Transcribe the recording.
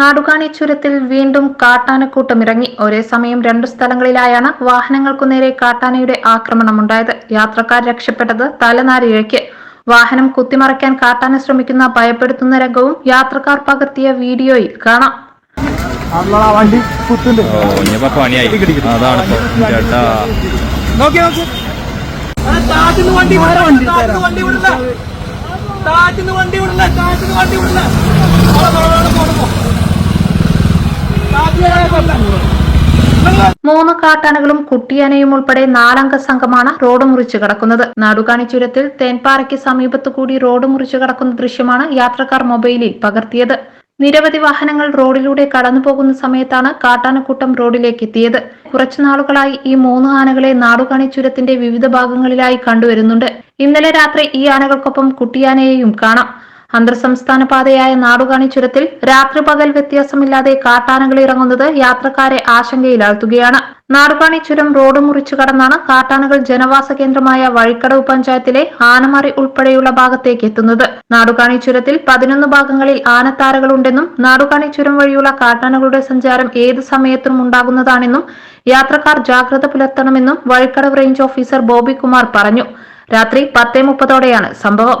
നാടുകാണി ചുരത്തിൽ വീണ്ടും കാട്ടാനക്കൂട്ടം ഇറങ്ങി ഒരേ സമയം രണ്ടു സ്ഥലങ്ങളിലായാണ് വാഹനങ്ങൾക്കു നേരെ കാട്ടാനയുടെ ആക്രമണമുണ്ടായത്. യാത്രക്കാർ രക്ഷപ്പെട്ടത് തലനാരിഴയ്ക്ക്. വാഹനം കുത്തിമറയ്ക്കാൻ കാട്ടാന ശ്രമിക്കുന്ന ഭയപ്പെടുത്തുന്ന രംഗവും യാത്രക്കാർ പകർത്തിയ വീഡിയോയിൽ കാണാം. വണ്ടി കുത്തുണ്ട് ഓ ഇനിയിപ്പോ മൂന്ന് കാട്ടാനകളും കുട്ടിയാനയും ഉൾപ്പെടെ നാലംഗ സംഘമാണ് റോഡ് മുറിച്ചു കടക്കുന്നത്. നാടുകാണി ചുരത്തിൽ തേൻപാറയ്ക്ക് സമീപത്തു കൂടി റോഡ് മുറിച്ചു കടക്കുന്ന ദൃശ്യമാണ് യാത്രക്കാർ മൊബൈലിൽ പകർത്തിയത്. നിരവധി വാഹനങ്ങൾ റോഡിലൂടെ കടന്നുപോകുന്ന സമയത്താണ് കാട്ടാനക്കൂട്ടം റോഡിലേക്ക് എത്തിയത്. കുറച്ചു നാളുകളായി ഈ മൂന്ന് ആനകളെ നാടുകാണി ചുരത്തിന്റെ വിവിധ ഭാഗങ്ങളിലായി കണ്ടുവരുന്നുണ്ട്. ഇന്നലെ രാത്രി ഈ ആനകൾക്കൊപ്പം കുട്ടിയാനയെയും കാണാം. അന്തർ സംസ്ഥാന പാതയായ നാടുകാണി ചുരത്തിൽ രാത്രി പകൽ വ്യത്യാസമില്ലാതെ കാട്ടാനകൾ ഇറങ്ങുന്നത് യാത്രക്കാരെ ആശങ്കയിലാഴ്ത്തുകയാണ്. നാടുകാണി ചുരം റോഡ് മുറിച്ചു കടന്നാണ് കാട്ടാനകൾ ജനവാസ കേന്ദ്രമായ വഴിക്കടവ് പഞ്ചായത്തിലെ ആനമറി ഉൾപ്പെടെയുള്ള ഭാഗത്തേക്ക് എത്തുന്നത്. നാടുകാണി ചുരത്തിൽ പതിനൊന്ന് ഭാഗങ്ങളിൽ ആനത്താരകളുണ്ടെന്നും നാടുകാണി ചുരം വഴിയുള്ള കാട്ടാനകളുടെ സഞ്ചാരം ഏത് സമയത്തും ഉണ്ടാകുന്നതാണെന്നും യാത്രക്കാർ ജാഗ്രത പുലർത്തണമെന്നും വഴിക്കടവ് റേഞ്ച് ഓഫീസർ ബോബി കുമാർ പറഞ്ഞു. രാത്രി പത്തേ മുപ്പതോടെയാണ് സംഭവം.